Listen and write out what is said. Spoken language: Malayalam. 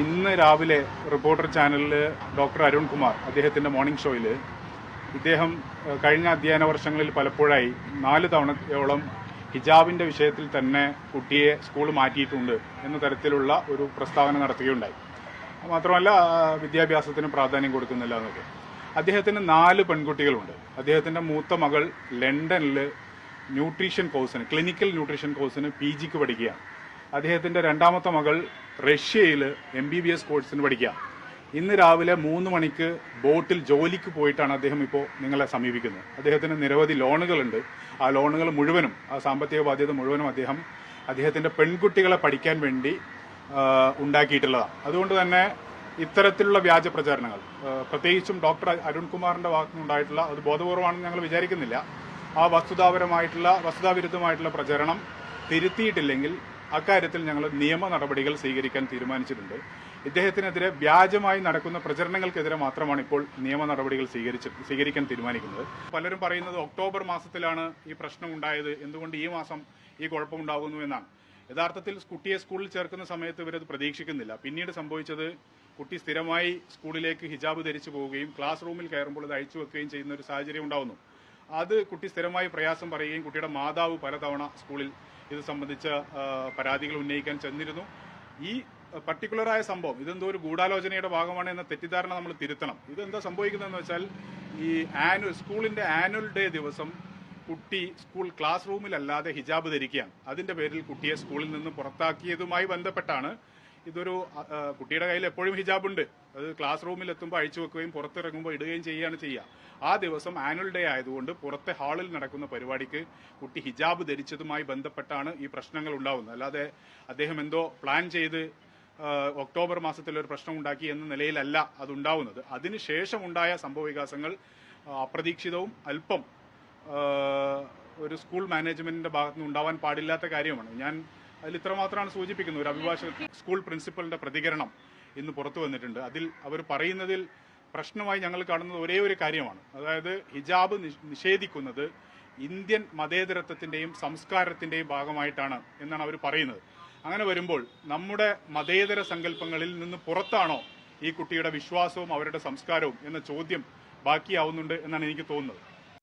ഇന്ന് രാവിലെ റിപ്പോർട്ടർ ചാനലിൽ ഡോക്ടർ അരുൺ കുമാർ അദ്ദേഹത്തിന്റെ മോർണിംഗ് ഷോയിൽ ഇദ്ദേഹം കഴിഞ്ഞ അധ്യയന വർഷങ്ങളിൽ പലപ്പോഴായി നാല് തവണയോളം ഹിജാബിന്റെ വിഷയത്തിൽ തന്നെ കുട്ടിയെ സ്കൂൾ മാറ്റിയിട്ടുണ്ട് എന്ന തരത്തിലുള്ള ഒരു പ്രസ്താവന നടത്തുകയുണ്ടായി. മാത്രമല്ല വിദ്യാഭ്യാസത്തിന് പ്രാധാന്യം കൊടുക്കുന്നില്ല എന്നൊക്കെ. അദ്ദേഹത്തിന് നാല് പെൺകുട്ടികളുണ്ട്. അദ്ദേഹത്തിന്റെ മൂത്ത മകൾ ലണ്ടനിൽ ന്യൂട്രീഷൻ കോഴ്സിന് ക്ലിനിക്കൽ ന്യൂട്രീഷൻ കോഴ്സിന് പി ജിക്ക് പഠിക്കുകയാണ്. അദ്ദേഹത്തിന്റെ രണ്ടാമത്തെ മകൾ റഷ്യയിൽ എം ബി ബി എസ് കോഴ്സിന് പഠിക്കുക. ഇന്ന് രാവിലെ മൂന്ന് മണിക്ക് ബോട്ടിൽ ജോലിക്ക് പോയിട്ടാണ് അദ്ദേഹം ഇപ്പോൾ നിങ്ങളെ സമീപിക്കുന്നത്. അദ്ദേഹത്തിന് നിരവധി ലോണുകളുണ്ട്. ആ ലോണുകൾ മുഴുവനും ആ സാമ്പത്തിക ബാധ്യത മുഴുവനും അദ്ദേഹം അദ്ദേഹത്തിന്റെ പെൺകുട്ടികളെ പഠിക്കാൻ വേണ്ടി ഉണ്ടാക്കിയിട്ടുള്ളതാണ്. അതുകൊണ്ട് തന്നെ ഇത്തരത്തിലുള്ള വ്യാജ പ്രചാരണങ്ങൾ പ്രത്യേകിച്ചും ഡോക്ടർ അരുൺകുമാറിന്റെ ഭാഗത്തുനിന്നുണ്ടായിട്ടുള്ള അത് ബോധപൂർവമാണെന്ന് ഞങ്ങൾ വിചാരിക്കുന്നില്ല. ആ വസ്തുതാപരമായിട്ടുള്ള വസ്തുതാവിരുദ്ധമായിട്ടുള്ള പ്രചരണം തിരുത്തിയിട്ടില്ലെങ്കിൽ അക്കാര്യത്തിൽ ഞങ്ങൾ നിയമ നടപടികൾ സ്വീകരിക്കാൻ തീരുമാനിച്ചിട്ടുണ്ട്. ഇദ്ദേഹത്തിനെതിരെ വ്യാജമായി നടക്കുന്ന പ്രചരണങ്ങൾക്കെതിരെ മാത്രമാണ് ഇപ്പോൾ നിയമ നടപടികൾ സ്വീകരിച്ച് സ്വീകരിക്കാൻ തീരുമാനിക്കുന്നത്. പലരും പറയുന്നത് ഒക്ടോബർ മാസത്തിലാണ് ഈ പ്രശ്നം ഉണ്ടായത് എന്തുകൊണ്ട് ഈ മാസം ഈ കുഴപ്പമുണ്ടാകുന്നു എന്നാണ്. യഥാർത്ഥത്തിൽ കുട്ടിയെ സ്കൂളിൽ ചേർക്കുന്ന സമയത്ത് ഇവരത് പ്രതീക്ഷിക്കുന്നില്ല. പിന്നീട് സംഭവിച്ചത് കുട്ടി സ്ഥിരമായി സ്കൂളിലേക്ക് ഹിജാബ് ധരിച്ചു പോവുകയും ക്ലാസ് റൂമിൽ കയറുമ്പോൾ അത് അഴിച്ചു വെക്കുകയും ചെയ്യുന്ന ഒരു സാഹചര്യം ഉണ്ടാകുന്നു അത് കുട്ടി സ്ഥിരമായി പ്രയാസം പറയുകയും കുട്ടിയുടെ മാതാവ് പലതവണ സ്കൂളിൽ ഇത് സംബന്ധിച്ച പരാതികൾ ഉന്നയിക്കാൻ ചെന്നിരുന്നു. ഈ പർട്ടിക്കുലറായ സംഭവം ഇതെന്തോ ഒരു ഗൂഢാലോചനയുടെ ഭാഗമാണ് എന്ന തെറ്റിദ്ധാരണ നമ്മൾ തിരുത്തണം. ഇതെന്താ സംഭവിക്കുന്നതെന്ന് വെച്ചാൽ ഈ ആനുവൽ സ്കൂളിന്റെ ആനുവൽ ഡേ ദിവസം കുട്ടി സ്കൂൾ ക്ലാസ് റൂമിലല്ലാതെ ഹിജാബ് ധരിക്കുകയാണ്. അതിന്റെ പേരിൽ കുട്ടിയെ സ്കൂളിൽ നിന്ന് പുറത്താക്കിയതുമായി ബന്ധപ്പെട്ടാണ് ഇതൊരു കുട്ടിയുടെ കയ്യിൽ എപ്പോഴും ഹിജാബ് ഉണ്ട് അത് ക്ലാസ് റൂമിൽ എത്തുമ്പോൾ അഴിച്ചു വെക്കുകയും പുറത്തിറങ്ങുമ്പോൾ ഇടുകയും ചെയ്യുകയാണ് ചെയ്യുക. ആ ദിവസം ആനുവൽ ഡേ ആയതുകൊണ്ട് പുറത്തെ ഹാളിൽ നടക്കുന്ന പരിപാടിക്ക് കുട്ടി ഹിജാബ് ധരിച്ചതുമായി ബന്ധപ്പെട്ടാണ് ഈ പ്രശ്നങ്ങൾ ഉണ്ടാവുന്നത്. അല്ലാതെ അദ്ദേഹം എന്തോ പ്ലാൻ ചെയ്ത് ഒക്ടോബർ മാസത്തിൽ ഒരു പ്രശ്നം ഉണ്ടാക്കി എന്ന നിലയിലല്ല അതുണ്ടാവുന്നത് അതിനുശേഷം ഉണ്ടായ സംഭവവികാസങ്ങൾ അപ്രതീക്ഷിതവും അല്പം ഒരു സ്കൂൾ മാനേജ്മെന്റിന്റെ ഭാഗത്തുനിന്ന് ഉണ്ടാവാൻ പാടില്ലാത്ത കാര്യമാണ്. ഞാൻ അതിൽ ഇത്രമാത്രമാണ് സൂചിപ്പിക്കുന്നത്. ഒരു അഭിഭാഷക സ്കൂൾ പ്രിൻസിപ്പലിന്റെ പ്രതികരണം ഇന്ന് പുറത്തു വന്നിട്ടുണ്ട്. അതിൽ അവർ പറയുന്നതിൽ പ്രശ്നമായി ഞങ്ങൾ കാണുന്നത് ഒരേ ഒരു കാര്യമാണ്. അതായത് ഹിജാബ് നിഷ്- നിഷേധിക്കുന്നത് ഇന്ത്യൻ മതേതരത്വത്തിന്റെയും സംസ്കാരത്തിന്റെയും ഭാഗമായിട്ടാണ് എന്നാണ് അവർ പറയുന്നത്. അങ്ങനെ വരുമ്പോൾ നമ്മുടെ മതേതര സങ്കല്പങ്ങളിൽ നിന്ന് പുറത്താണോ ഈ കുട്ടിയുടെ വിശ്വാസവും അവരുടെ സംസ്കാരവും എന്ന ചോദ്യം ബാക്കിയാവുന്നുണ്ട് എന്നാണ് എനിക്ക് തോന്നുന്നത്.